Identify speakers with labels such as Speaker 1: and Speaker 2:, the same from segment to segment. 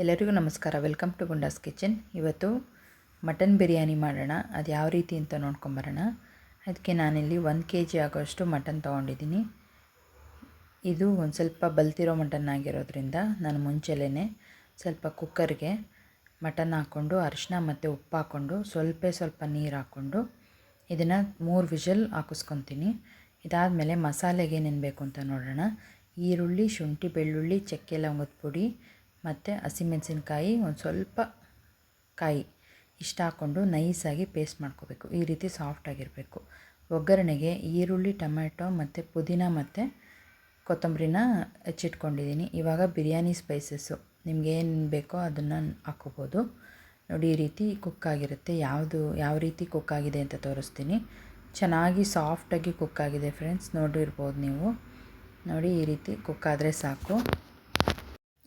Speaker 1: ಎಲ್ಲರಿಗೂ ನಮಸ್ಕಾರ. Welcome to Gundas kitchen ಇವತ್ತು ಮಟನ್ ಬಿರಿಯಾನಿ ಮಾಡೋಣ. ಅದು ಯಾವ ರೀತಿ ಅಂತ ನೋಡ್ಕೊಂಬರೋಣ ಅದಕ್ಕೆ ನಾನಿಲ್ಲಿ ಒಂದು ಕೆ ಜಿ ಆಗೋಷ್ಟು ಮಟನ್ ತೊಗೊಂಡಿದ್ದೀನಿ. ಇದು ಒಂದು ಸ್ವಲ್ಪ ಬಲ್ತಿರೋ ಮಟನ್ ಆಗಿರೋದ್ರಿಂದ ನಾನು ಮುಂಚೆಲೇ ಸ್ವಲ್ಪ ಕುಕ್ಕರ್ಗೆ ಮಟನ್ ಹಾಕ್ಕೊಂಡು ಅರಿಶಿನ ಮತ್ತು ಉಪ್ಪು ಹಾಕ್ಕೊಂಡು ಸ್ವಲ್ಪ ಸ್ವಲ್ಪ ನೀರು ಹಾಕ್ಕೊಂಡು ಇದನ್ನು ಮೂರು ವಿಷಲ್ ಹಾಕಿಸ್ಕೊತೀನಿ. ಇದಾದಮೇಲೆ ಮಸಾಲೆಗೆ ಏನೇನು ಬೇಕು ಅಂತ ನೋಡೋಣ. ಈರುಳ್ಳಿ, ಶುಂಠಿ, ಬೆಳ್ಳುಳ್ಳಿ, ಚಕ್ಕೆ, ಲವಂಗದ ಪುಡಿ ಮತ್ತು ಹಸಿಮೆಣಸಿನ್ಕಾಯಿ ಒಂದು ಸ್ವಲ್ಪ ಕಾಯಿ ಇಷ್ಟು ಹಾಕ್ಕೊಂಡು ನೈಸಾಗಿ ಪೇಸ್ಟ್ ಮಾಡ್ಕೋಬೇಕು. ಈ ರೀತಿ ಸಾಫ್ಟಾಗಿರಬೇಕು ಒಗ್ಗರಣೆಗೆ ಈರುಳ್ಳಿ ಟೊಮೆಟೊ ಮತ್ತು ಪುದೀನ ಮತ್ತು ಕೊತ್ತಂಬರಿನ ಹೆಚ್ಚಿಟ್ಕೊಂಡಿದ್ದೀನಿ. ಇವಾಗ ಬಿರಿಯಾನಿ ಸ್ಪೈಸಸ್ಸು ನಿಮ್ಗೆ ಏನು ಬೇಕೋ ಅದನ್ನು ಹಾಕ್ಕೋಬೋದು ನೋಡಿ, ಈ ರೀತಿ ಕುಕ್ ಆಗಿರುತ್ತೆ. ಯಾವುದು, ಯಾವ ರೀತಿ ಕುಕ್ ಆಗಿದೆ ಅಂತ ತೋರಿಸ್ತೀನಿ. ಚೆನ್ನಾಗಿ ಸಾಫ್ಟಾಗಿ ಕುಕ್ ಆಗಿದೆ ಫ್ರೆಂಡ್ಸ್ ನೋಡಿರ್ಬೋದು ನೀವು. ನೋಡಿ, ಈ ರೀತಿ ಕುಕ್ ಆದರೆ ಸಾಕು.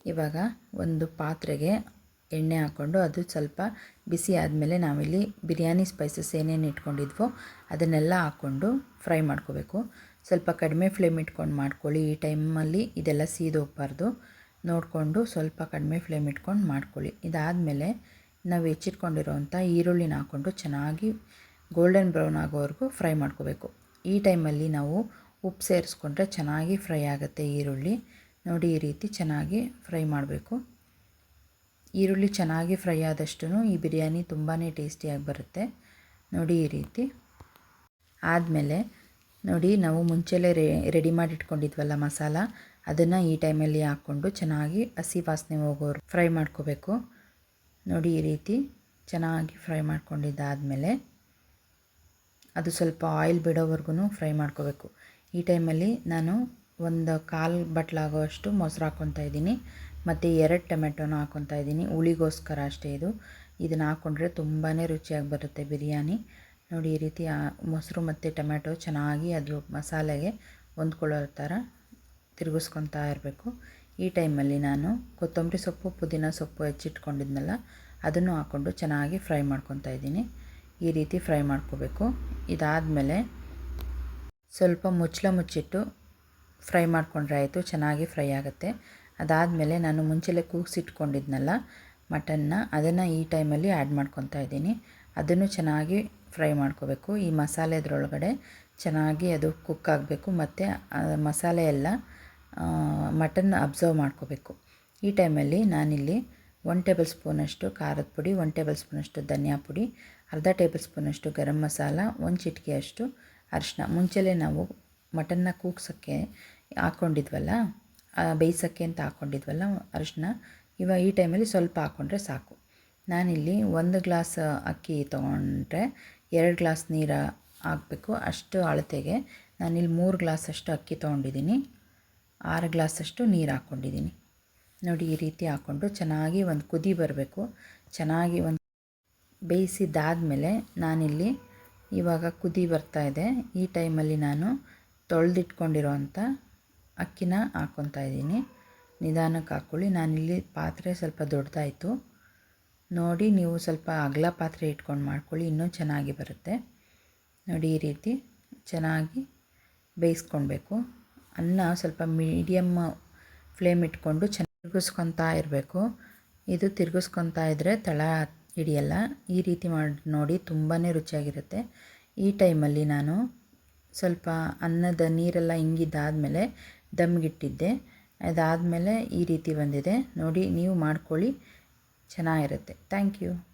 Speaker 1: ಇವಾಗ ಒಂದು ಪಾತ್ರೆಗೆ ಎಣ್ಣೆ ಹಾಕ್ಕೊಂಡು ಅದು ಸ್ವಲ್ಪ ಬಿಸಿ ಆದಮೇಲೆ ನಾವಿಲ್ಲಿ ಬಿರಿಯಾನಿ ಸ್ಪೈಸಸ್ ಏನೇನು ಇಟ್ಕೊಂಡಿದ್ವೋ ಅದನ್ನೆಲ್ಲ ಹಾಕ್ಕೊಂಡು ಫ್ರೈ ಮಾಡ್ಕೋಬೇಕು. ಸ್ವಲ್ಪ ಕಡಿಮೆ ಫ್ಲೇಮ್ ಇಟ್ಕೊಂಡು ಮಾಡ್ಕೊಳ್ಳಿ. ಈ ಟೈಮಲ್ಲಿ ಇದೆಲ್ಲ ಸೀದೋಗ್ಬಾರ್ದು ನೋಡಿಕೊಂಡು ಸ್ವಲ್ಪ ಕಡಿಮೆ ಫ್ಲೇಮ್ ಇಟ್ಕೊಂಡು ಮಾಡ್ಕೊಳ್ಳಿ. ಇದಾದಮೇಲೆ ನಾವು ಹೆಚ್ಚಿಟ್ಕೊಂಡಿರೋವಂಥ ಈರುಳ್ಳಿನ ಹಾಕ್ಕೊಂಡು ಚೆನ್ನಾಗಿ ಗೋಲ್ಡನ್ ಬ್ರೌನ್ ಆಗೋವರೆಗೂ ಫ್ರೈ ಮಾಡ್ಕೋಬೇಕು. ಈ ಟೈಮಲ್ಲಿ ನಾವು ಉಪ್ಪು ಸೇರಿಸ್ಕೊಂಡ್ರೆ ಚೆನ್ನಾಗಿ ಫ್ರೈ ಆಗುತ್ತೆ ಈರುಳ್ಳಿ. ನೋಡಿ ಈ ರೀತಿ ಚೆನ್ನಾಗಿ ಫ್ರೈ ಮಾಡಬೇಕು. ಈರುಳ್ಳಿ ಚೆನ್ನಾಗಿ ಫ್ರೈ ಆದಷ್ಟು ಈ ಬಿರಿಯಾನಿ ತುಂಬಾ ಟೇಸ್ಟಿಯಾಗಿ ಬರುತ್ತೆ. ನೋಡಿ ಈ ರೀತಿ. ಆದಮೇಲೆ ನೋಡಿ ನಾವು ಮುಂಚೆಲೇ ರೆಡಿ ಮಾಡಿ ಇಟ್ಕೊಂಡಿದ್ವಲ್ಲ ಮಸಾಲ, ಅದನ್ನು ಈ ಟೈಮಲ್ಲಿ ಹಾಕ್ಕೊಂಡು ಚೆನ್ನಾಗಿ ಹಸಿ ವಾಸನೆ ಹೋಗೋರು ಫ್ರೈ ಮಾಡ್ಕೋಬೇಕು. ನೋಡಿ ಈ ರೀತಿ ಚೆನ್ನಾಗಿ ಫ್ರೈ ಮಾಡ್ಕೊಂಡಿದ್ದಾದಮೇಲೆ ಅದು ಸ್ವಲ್ಪ ಆಯಿಲ್ ಬಿಡೋವರೆಗೂ ಫ್ರೈ ಮಾಡ್ಕೋಬೇಕು. ಈ ಟೈಮಲ್ಲಿ ನಾನು ಒಂದು ಕಾಲು ಬಟ್ಲಾಗೋಷ್ಟು ಮೊಸರು ಹಾಕ್ಕೊತಾ ಇದ್ದೀನಿ. ಮತ್ತು ಎರಡು ಟೊಮೆಟೊನ ಹಾಕ್ಕೊತಾ ಇದ್ದೀನಿ. ಹುಳಿಗೋಸ್ಕರ ಅಷ್ಟೇ ಇದು. ಇದನ್ನು ಹಾಕ್ಕೊಂಡ್ರೆ ತುಂಬಾ ರುಚಿಯಾಗಿ ಬರುತ್ತೆ ಬಿರಿಯಾನಿ. ನೋಡಿ, ಈ ರೀತಿ ಮೊಸರು ಮತ್ತು ಟೊಮೆಟೊ ಚೆನ್ನಾಗಿ ಅದು ಮಸಾಲೆಗೆ ಹೊಂದ್ಕೊಳ್ಳೋ ಥರ ತಿರುಗಿಸ್ಕೊತಾ ಇರಬೇಕು. ಈ ಟೈಮಲ್ಲಿ ನಾನು ಕೊತ್ತಂಬರಿ ಸೊಪ್ಪು, ಪುದೀನ ಸೊಪ್ಪು ಹೆಚ್ಚಿಟ್ಕೊಂಡಿದ್ನಲ್ಲ, ಅದನ್ನು ಹಾಕ್ಕೊಂಡು ಚೆನ್ನಾಗಿ ಫ್ರೈ ಮಾಡ್ಕೊತಾ ಇದ್ದೀನಿ. ಈ ರೀತಿ ಫ್ರೈ ಮಾಡ್ಕೋಬೇಕು. ಇದಾದಮೇಲೆ ಸ್ವಲ್ಪ ಮುಚ್ಚಳ ಮುಚ್ಚಿಟ್ಟು ಫ್ರೈ ಮಾಡಿಕೊಂಡ್ರೆ ಆಯಿತು, ಚೆನ್ನಾಗಿ ಫ್ರೈ ಆಗುತ್ತೆ. ಅದಾದಮೇಲೆ ನಾನು ಮುಂಚೆಲೆ ಕೂಗಿಸಿಟ್ಕೊಂಡಿದ್ನಲ್ಲ ಮಟನ್ನ, ಅದನ್ನು ಈ ಟೈಮಲ್ಲಿ ಆ್ಯಡ್ ಮಾಡ್ಕೊತಾ ಇದ್ದೀನಿ. ಅದನ್ನು ಚೆನ್ನಾಗಿ ಫ್ರೈ ಮಾಡ್ಕೋಬೇಕು. ಈ ಮಸಾಲೆದ್ರೊಳಗಡೆ ಚೆನ್ನಾಗಿ ಅದು ಕುಕ್ ಆಗಬೇಕು, ಮತ್ತು ಮಸಾಲೆ ಎಲ್ಲ ಮಟನ್ ಅಬ್ಸರ್ವ್ ಮಾಡ್ಕೋಬೇಕು. ಈ ಟೈಮಲ್ಲಿ ನಾನಿಲ್ಲಿ ಒನ್ ಟೇಬಲ್ ಸ್ಪೂನಷ್ಟು ಖಾರದ ಪುಡಿ ಒನ್ ಟೇಬಲ್ ಸ್ಪೂನಷ್ಟು ಧನಿಯಾ ಪುಡಿ, ಅರ್ಧ ಟೇಬಲ್ ಸ್ಪೂನಷ್ಟು ಗರಂ ಮಸಾಲ, ಒಂದು ಚಿಟಿಕೆಯಷ್ಟು ಅರಿಶಿನ ಮುಂಚೆಲೇ ನಾವು ಮಟನ್ನ ಕೂಗ್ಸೋಕ್ಕೆ ಹಾಕ್ಕೊಂಡಿದ್ವಲ್ಲ ಬೇಯಿಸೋಕ್ಕೆ ಅಂತ ಹಾಕ್ಕೊಂಡಿದ್ವಲ್ಲ ಅರಿಶಿನ ಇವಾಗ ಈ ಟೈಮಲ್ಲಿ ಸ್ವಲ್ಪ ಹಾಕ್ಕೊಂಡ್ರೆ ಸಾಕು. ನಾನಿಲ್ಲಿ ಒಂದು ಗ್ಲಾಸ್ ಅಕ್ಕಿ ತೊಗೊಂಡ್ರೆ ಎರಡು ಗ್ಲಾಸ್ ನೀರು ಹಾಕಬೇಕು. ಅಷ್ಟು ಅಳತೆಗೆ ನಾನಿಲ್ಲಿ ಮೂರು ಗ್ಲಾಸಷ್ಟು ಅಕ್ಕಿ ತೊಗೊಂಡಿದ್ದೀನಿ. ಆರು ಗ್ಲಾಸಷ್ಟು ನೀರು ಹಾಕ್ಕೊಂಡಿದ್ದೀನಿ. ನೋಡಿ, ಈ ರೀತಿ ಹಾಕ್ಕೊಂಡು ಚೆನ್ನಾಗಿ ಒಂದು ಕುದಿ ಬರಬೇಕು. ಚೆನ್ನಾಗಿ ಒಂದು ಬೇಯಿಸಿದ್ದಾದಮೇಲೆ ನಾನಿಲ್ಲಿ ಇವಾಗ ಕುದಿ ಬರ್ತಾ ಇದೆ. ಈ ಟೈಮಲ್ಲಿ ನಾನು ತೊಳೆದಿಟ್ಕೊಂಡಿರೋವಂಥ ಅಕ್ಕಿನ ಹಾಕ್ಕೊತಾ ಇದ್ದೀನಿ. ನಿಧಾನಕ್ಕೆ ಹಾಕ್ಕೊಳ್ಳಿ. ನಾನಿಲ್ಲಿ ಪಾತ್ರೆ ಸ್ವಲ್ಪ ದೊಡ್ಡದಾಯಿತು ನೋಡಿ, ನೀವು ಸ್ವಲ್ಪ ಅಗಲ ಪಾತ್ರೆ ಇಟ್ಕೊಂಡು ಮಾಡ್ಕೊಳ್ಳಿ. ಇನ್ನೂ ಚೆನ್ನಾಗಿ ಬರುತ್ತೆ. ನೋಡಿ, ಈ ರೀತಿ ಚೆನ್ನಾಗಿ ಬೇಯಿಸ್ಕೊಳ್ಬೇಕು. ಅನ್ನ ಸ್ವಲ್ಪ ಮೀಡಿಯಮ್ ಫ್ಲೇಮ್ ಇಟ್ಕೊಂಡು ಚೆನ್ನಾಗಿ ತಿರುಗಿಸ್ಕೊತಾ ಇರಬೇಕು. ಇದು ತಿರುಗಿಸ್ಕೊತಾ ಇದ್ದರೆ ತಳ ಹಿಡಿಯಲ್ಲ. ಈ ರೀತಿ ಮಾಡಿ ನೋಡಿ ತುಂಬಾ ರುಚಿಯಾಗಿರುತ್ತೆ. ಈ ಟೈಮಲ್ಲಿ ನಾನು ಸ್ವಲ್ಪ ಅನ್ನದ ನೀರೆಲ್ಲ ಇಂಗಿದ್ದಾದಮೇಲೆ ದಮ್ಗಿಟ್ಟಿದ್ದೆ ಅದಾದಮೇಲೆ ಈ ರೀತಿ ಬಂದಿದೆ. ನೋಡಿ, ನೀವು ಮಾಡ್ಕೊಳ್ಳಿ. ಚೆನ್ನಾಗಿರುತ್ತೆ. Thank you.